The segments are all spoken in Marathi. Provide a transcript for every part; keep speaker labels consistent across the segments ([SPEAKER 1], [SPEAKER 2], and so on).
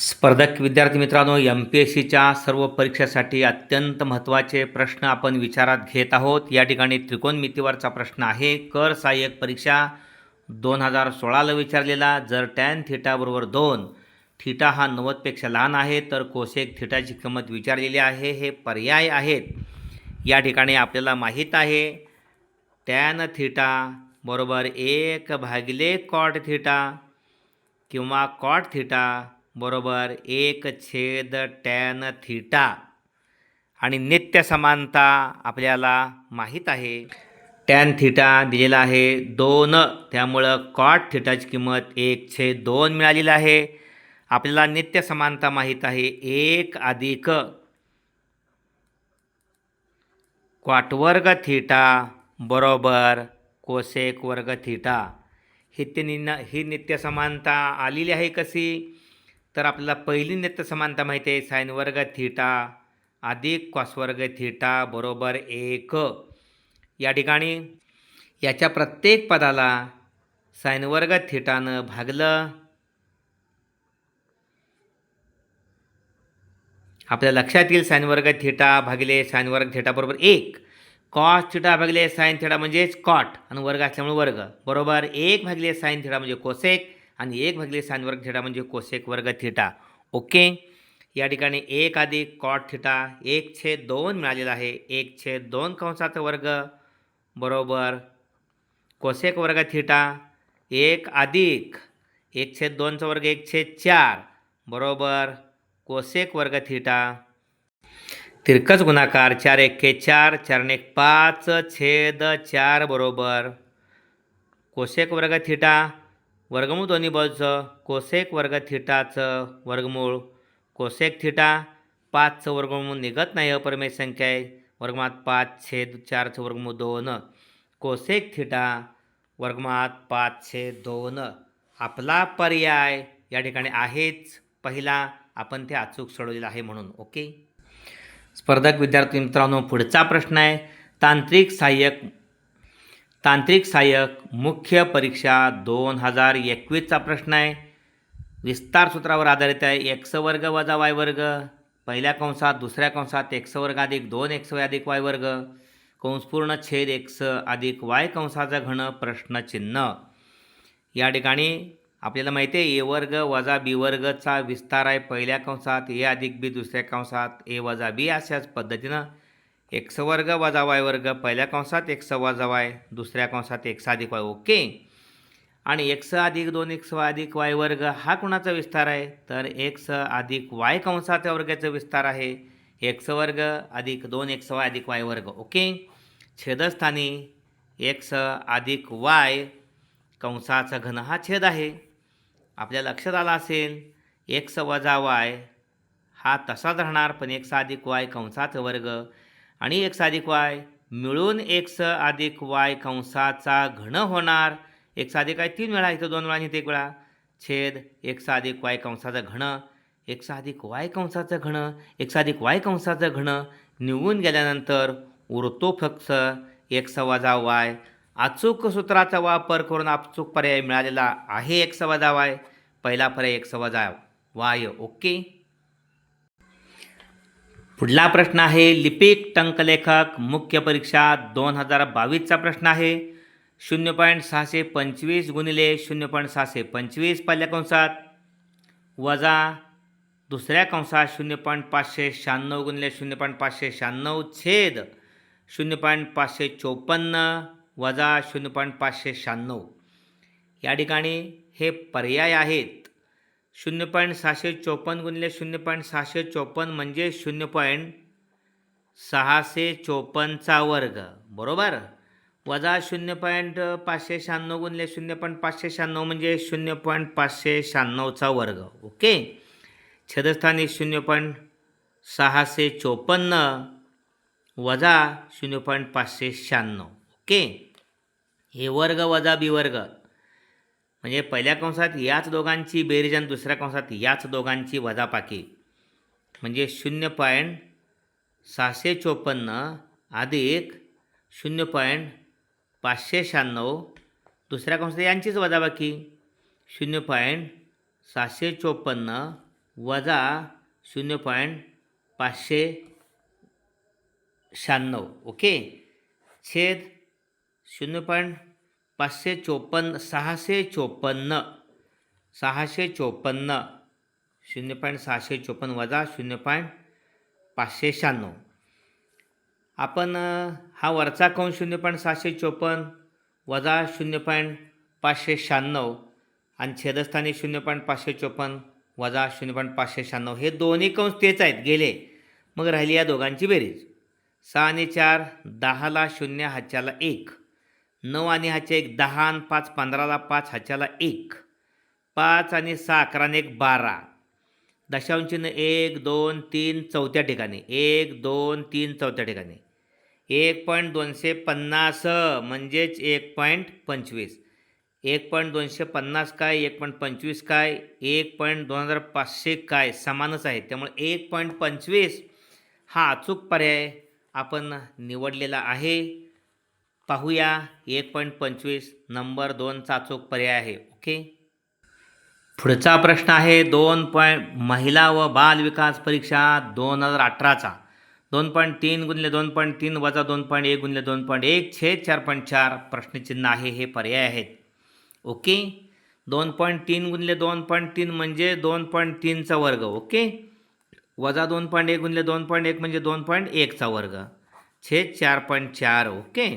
[SPEAKER 1] स्पर्धक विद्यार्थी मित्रांनो एम पी एस सीच्या सर्व परीक्षेसाठी अत्यंत महत्त्वाचे प्रश्न आपण विचारात घेत आहोत. या ठिकाणी त्रिकोणमितीवरचा प्रश्न आहे. कर सहाय्यक परीक्षा दोन हजार सोळाला विचारलेला जर टॅन थिटाबरोबर दोन थिटा हा नव्वदपेक्षा लहान आहे तर कोसेक थिटाची किंमत विचारलेली आहे. हे पर्याय आहेत. या ठिकाणी आपल्याला माहीत आहे टॅन थिटा बरोबर एक भागिले कॉट थिटा किंवा कॉट थिटा बरोबर एक छेद टॅन थिटा. आणि नित्य समानता आपल्याला माहीत आहे. टॅन थिटा दिलेला आहे दोन. त्यामुळं कॉट थिटाची किंमत एक छेद दोन मिळालेली आहे. आपल्याला नित्य समानता माहीत आहे एक अधिक. क्वाटवर्ग थिटा बरोबर कोसेक वर्ग थिटा. हे ते निन ही नित्य समानता आलेली आहे कशी? तर आपल्याला पहिली नेत्र समानता माहिती आहे साईन वर्ग थिटा अधिक कॉस वर्ग थिटा बरोबर एक. या ठिकाणी याच्या प्रत्येक पदाला साईन वर्ग थिटानं भागलं. आपल्या लक्षात येईल साईन वर्ग थिटा भागले साईन वर्ग थिटा बरोबर एक. कॉस थिटा भागले साईन थिटा म्हणजेच कॉट. आणि वर्ग असल्यामुळे वर्ग. बरोबर एक भागले साईन थिटा म्हणजे कोसेक. आणि एक भागिले साईन वर्ग थिटा म्हणजे कोसेक वर्ग थिटा. ओके? या ठिकाणी एक अधिक कॉट थिटा एक छे दोन मिळालेला आहे. एक छेद दोन कंसाचा वर्ग बरोबर. कोसेक वर्ग थिटा एक अधिक एक छेद दोनचा वर्ग एक छेद चार बरोबर. कोसेक वर्ग थिटा. तिरकस गुणाकार चार एके चार चार एक पाच छेद चार बरोबर. कोसेक वर्ग थिटा वर्गमूळ दोन्ही बाजूचं कोसेक वर्ग थिटाचं वर्गमूळ. कोसेक थिटा पाचचं वर्गमूळ निघत नाही अपरमेय संख्या आहे. वर्गमात पाच छेद चारचं वर्गमूळ दोन. कोसेक थिटा वर्गमात पाच छेद दोन. आपला पर्याय या ठिकाणी आहेच. पहिला आपण ते अचूक सोडवलेलं आहे म्हणून ओके? स्पर्धक विद्यार्थी मित्रांनो पुढचा प्रश्न आहे. तांत्रिक सहाय्यक तांत्रिक सहाय्यक मुख्य परीक्षा दोन हजार एकवीसचा प्रश्न आहे. विस्तार सूत्रावर आधारित आहे. एक्स वर्ग वजा वाय वर्ग. पहिल्या कंसात दुसऱ्या कंसात एक्स वर्ग अधिक दोन एक्स वाय अधिक वाय वर्ग. कंसपूर्ण छेद एक्स अधिक वाय कंसाचा घन प्रश्नचिन्ह. या ठिकाणी आपल्याला माहिती आहे ए वर्ग वजा बी वर्गचा विस्तार आहे. पहिल्या कंसात ए अधिक बी दुसऱ्या कंसात ए वजा बी अशाच पद्धतीनं. एक्स वर्ग वजा वाय वर्ग पहिल्या कंसात एक्स वजा वाय दुसऱ्या कंसात एक्स अधिक वाय ओके आणि एक्स अधिक दोन एक्स वाय अधिक वाय वर्ग हा कुणाचा विस्तार आहे तर एक्स अधिक वाय कंसाच्या वर्गाचा विस्तार आहे एक्स वर्ग अधिक दोन एक्स वाय अधिक वाय वर्ग ओके छेदस्थानी एक्स अधिक वाय कंसाचा घन हा छेद आहे आपल्या लक्षात आला असेल एक्स वजा वाय हा तसाच राहणार पण एक्स अधिक वाय कंसाचा वर्ग आणि एक्स अधिक वाय. मिळून एक्स अधिक वाय कंसाचा घन होणार. एक्स अधिक वाय तीन वेळा इथं दोन वेळा आणि एक वेळा. छेद एक्स अधिक वाय कंसाचा घन. एक्स अधिक वाय कंसाचं घन. एक्स अधिक वाय कंसाचं घन. निघून गेल्यानंतर उरतो फक्त एक्स वजा वाय. अचूक सूत्राचा वापर करून अचूक पर्याय मिळालेला आहे एक्स वजा वाय. पहिला पर्याय एक्स वजा वाय. ओके? पुढला प्रश्न आहे लिपिक टंकलेखक मुख्य परीक्षा दोन हजार बावीसचा प्रश्न आहे. शून्य पॉईंट सहाशे पंचवीस गुणिले शून्य पॉईंट सहाशे पंचवीस पहिल्या कंसात. वजा दुसऱ्या कंसात शून्य पॉईंट पाचशे शहाण्णव गुणिले शून्य पॉईंट पाचशे शहाण्णव छेद शून्य पॉईंट पाचशे चोपन्न वजा शून्य पॉईंट पाचशे शहाण्णव. या ठिकाणी हे पर्याय आहेत. शून्य पॉईंट सहाशे चोपन्न गुणिले शून्य पॉईंट सहाशे चोपन्न म्हणजे शून्य पॉईंट सहाशे चोपन्नचा वर्ग. बरोबर? वजा शून्य पॉईंट पाचशे शहाण्णव गुणिले शून्य पॉईंट पाचशे शहाण्णव म्हणजे शून्य पॉईंट पाचशे शहाण्णवचा वर्ग. ओके? छेदस्थानी शून्य पॉईंट सहाशे चोपन्न वजा शून्य पॉईंट पाचशे शहाण्णव. ओके? हे वर्ग वजा बी वर्ग. म्हणजे पहिल्या कंसात याच दोघांची बेरीज आणि दुसऱ्या कंसात याच दोघांची वजापाकी म्हणजे शून्य पॉईंट सहाशे चोपन्न अधिक शून्य पॉईंट पाचशे शहाण्णव दुसऱ्या कंसात यांचीच वजाबाकी. शून्य पॉईंट सहाशे चोपन्न वजा शून्य पॉईंट पाचशे शहाण्णव. ओके? छेद शून्य पॉईंट पाचशे चोपन्न सहाशे चोपन्न सहाशे चोपन्न शून्य पॉईंट सहाशे चोपन्न वजा शून्य पॉईंट पाचशे शहाण्णव. आपण हा वरचा कौन शून्य पॉईंट सहाशे चोपन्न वजा शून्य पॉईंट पाचशे शहाण्णव आणि छेदस्थानी शून्य पॉईंट पाचशे चोपन्न वजा शून्य पॉईंट पाचशे शहाण्णव हे दोन्ही कंस तेच आहेत गेले. मग राहिली या दोघांची बेरीज. सहा आणि चार दहाला शून्य हाच्याला एक. नऊ आणि हाच्या एक दहा आणि पाच पंधराला पाच हाच्याला एक. पाच आणि सहा अकराने एक बारा. दशांशीनं एक दोन तीन चौथ्या ठिकाणी. एक दोन तीन चौथ्या ठिकाणी. एक पॉईंट दोनशे पन्नास म्हणजेच एक पॉईंट पंचवीस. एक पॉईंट दोनशे पन्नास काय एक पॉईंट पंचवीस काय एक पॉईंट दोन हजार पाचशे काय समानच आहे. त्यामुळे एक पॉईंट पंचवीस हा अचूक पर्याय आपण निवडलेला आहे. पाहूया एक पॉईंट पंचवीस नंबर दोनचा अचूक पर्याय आहे ओके पुढचा प्रश्न आहे दोन पॉईंट महिला व बाल विकास परीक्षा दोन हजार अठराचा दोन पॉईंट तीन गुणले दोन पॉईंट तीन वजा दोन पॉईंट एक गुणले दोन पॉईंट एक छेद चार पॉईंट चार प्रश्नचिन्ह आहे हे पर्याय आहेत ओके दोन पॉईंट तीन गुणले दोन पॉईंट तीन म्हणजे दोन पॉईंट तीनचा वर्ग ओके वजा दोन पॉईंट एक गुणले दोन पॉईंट एक म्हणजे दोन पॉईंट एकचा वर्ग छेद चार पॉईंट चार ओके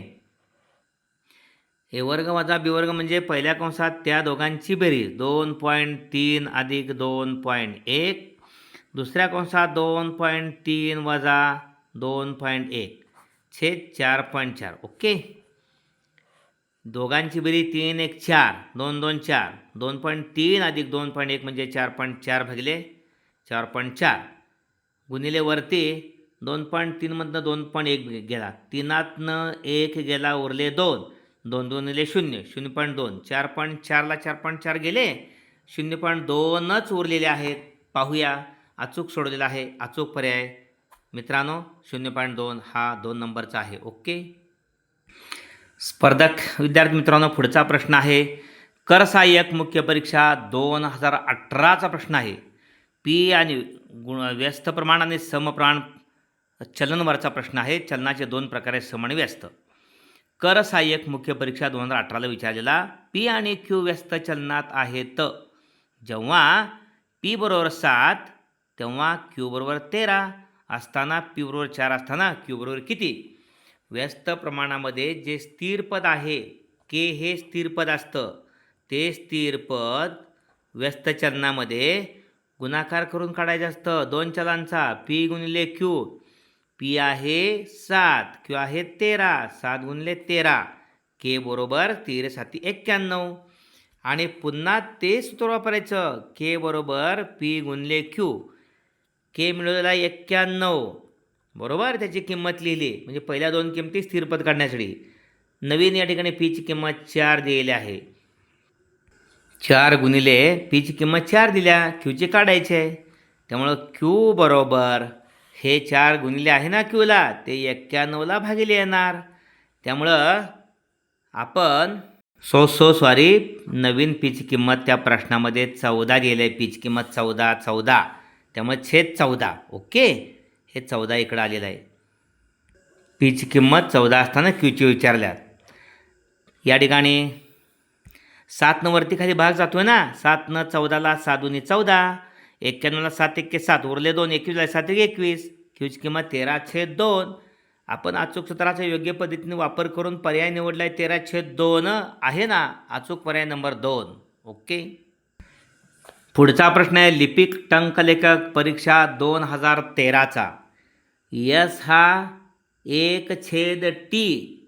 [SPEAKER 1] हे वर्ग वजा बिवर्ग म्हणजे पहिल्या कंसात त्या दोघांची बेरीज. दोन पॉईंट तीन अधिक दोन पॉईंट एक. दुसऱ्या कंसात दोन पॉईंट तीन वजा दोन पॉईंट एक. छेद चार पॉईंट चार. ओके? दोघांची बेरीज तीन एक चार. दोन दोन चार. दोन पॉईंट तीन अधिक दोन पॉईंट एक म्हणजे चार पॉईंट चार भागिले चार पॉईंट चार. गुणिले वरती दोन पॉईंट तीनमधनं दोन पॉईंट एक गेला. तीनातनं एक गेला उरले दोन. दोन दोन दिले शून्य शून्य पॉईंट दोन चार पॉईंट चारला चार पॉईंट चार गेले शून्य पॉईंट दोनच उरलेले आहेत. पाहूया अचूक सोडलेला आहे अचूक पर्याय. मित्रांनो शून्य पॉईंट दोन हा दोन नंबरचा आहे ओके? स्पर्धक विद्यार्थी मित्रांनो पुढचा प्रश्न आहे. कर सहाय्यक मुख्य परीक्षा दोन हजार अठराचा प्रश्न आहे. पी आणि गुण व्यस्त प्रमाण आणि समप्रमाण चलनवरचा प्रश्न आहे. चलनाचे दोन प्रकारे सम आणि व्यस्त. कर सहाय्यक मुख्य परीक्षा दोन हजार अठराला विचारलेला पी आणि क्यू व्यस्त चलनात आहेत? जेव्हा पी बरोबर सात तेव्हा क्यू बरोबर तेरा असताना पी बरोबर चार असताना क्यू बरोबर किती? व्यस्त प्रमाणामध्ये जे स्थिर पद आहे के हे स्थिर पद असतं. ते स्थिर पद व्यस्त चलनामध्ये गुणाकार करून काढायचं असतं. दोन चलांचा पी गुणिले क्यू. पी आहे सात क्यू आहे तेरा सात गुणिले तेरा. के बरोबर तेरा साती एक्क्याण्णव. आणि पुन्हा ते सूत्र वापरायचं. के बरोबर पी गुणले क्यू. के मिळवलेला एक्क्याण्णव. बरोबर? त्याची किंमत लिहिली. म्हणजे पहिल्या दोन किमती स्थिरपद काढण्यासाठी. नवीन या ठिकाणी पीची किंमत चार दिलेली आहे. चार गुणिले पीची किंमत चार दिल्या. क्यूची काढायची. आहे त्यामुळं क्यू बरोबर हे चार गुणिले आहे ना क्यूला? ते एक्क्याण्णवला भागिले येणार. त्यामुळं आपण सो सो सॉरी नवीन पीची किंमत त्या प्रश्नामध्ये चौदा दिली आहे. पीची किंमत चौदा चौदा. त्यामुळे छेद चौदा. ओके? हे चौदा इकडं आलेलं आहे. पीची किंमत चौदा असताना क्यूची विचारल्यात. या ठिकाणी सातनं वरती खाली भाग जातो आहे ना सातनं चौदाला सात चौदा. एक्क्याण्णवला सात एक्के सात उरले दोन एकवीसला सात एक एकवीस. क्यूची किंमत तेरा छेद दोन. आपण अचूक सूत्राचा योग्य पद्धतीने वापर करून पर्याय निवडला आहे तेरा छेद दोन आहे ना? अचूक पर्याय नंबर दोन. ओके? पुढचा प्रश्न आहे लिपिक टंकलेखक परीक्षा दोन हजार तेराचा. यस हा एक छेद टी.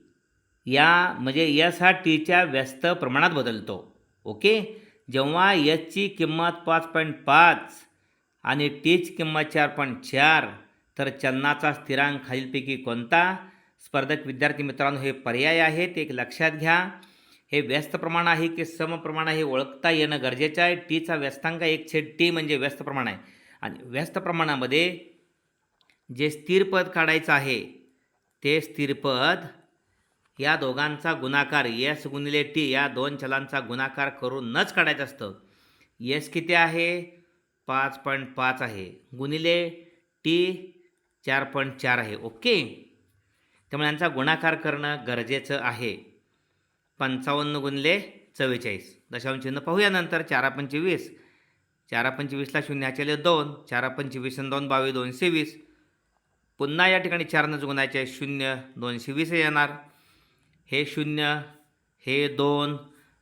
[SPEAKER 1] या म्हणजे यस हा टीच्या व्यस्त प्रमाणात बदलतो. ओके? जेव्हा यसची किंमत पाच पॉईंट पाच आणि टीची किंमत चार पॉईंट चार तर चलनाचा स्थिरांक खालीलपैकी कोणता? स्पर्धक विद्यार्थी मित्रांनो हे पर्याय आहेत एक लक्षात घ्या. हे व्यस्त प्रमाण आहे की समप्रमाण आहे हे ओळखता येणं गरजेचं आहे. टीचा व्यस्तांक एक छेद टी म्हणजे व्यस्त प्रमाण आहे. आणि व्यस्त प्रमाणामध्ये जे स्थिर पद काढायचं आहे ते स्थिर पद या दोघांचा गुणाकार यस गुणिले टी या दोन चलांचा गुणाकार करूनच काढायचं असतं. यस किती आहे? पाच पॉईंट पाच आहे. गुणिले टी चार पॉईंट चार आहे. ओके? त्यामुळे यांचा गुणाकार करणं गरजेचं आहे. पंचावन्न गुणिले चव्वेचाळीस. दशांश चिन्ह पाहूया नंतर. चारा पंचवीस. चारा पंचवीसला शून्य आचले दोन. चारा पंचवीस आणि दोन बावीस दोनशे वीस. पुन्हा या ठिकाणी चारनंच गुणायचे. शून्य दोनशे वीस येणार. हे शून्य हे दोन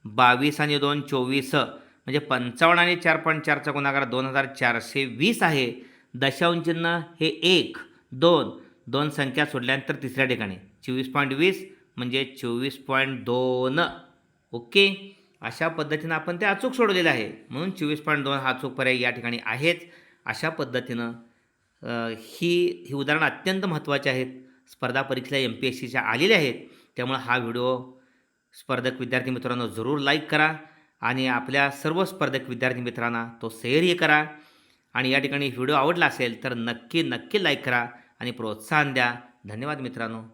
[SPEAKER 1] बावीस आणि दोन चोवीस. म्हणजे पंचावन्न आणि चार पॉईंट चारचा गुणाकार दोन हजार चारशे वीस आहे. दशांश चिन्ह हे एक दोन. दोन संख्या सोडल्यानंतर तिसऱ्या ठिकाणी. चोवीस पॉईंट वीस म्हणजे चोवीस पॉईंट दोन. ओके? अशा पद्धतीनं आपण ते अचूक सोडवलेलं आहे. म्हणून चोवीस पॉईंट दोन हा अचूक पर्याय या ठिकाणी आहेच. अशा पद्धतीनं ही ही उदाहरणं अत्यंत महत्त्वाची आहेत. स्पर्धा परीक्षेला एम पी एस सीच्या आलेल्या आहेत. त्यामुळे हा व्हिडिओ स्पर्धक विद्यार्थी मित्रांनो जरूर लाईक करा आणि आपल्या सर्व स्पर्धक विद्यार्थी मित्रांना तो शेअरही करा. आणि या ठिकाणी व्हिडिओ आवडला असेल तर नक्की नक्की लाईक करा आणि प्रोत्साहन द्या. धन्यवाद मित्रांनो.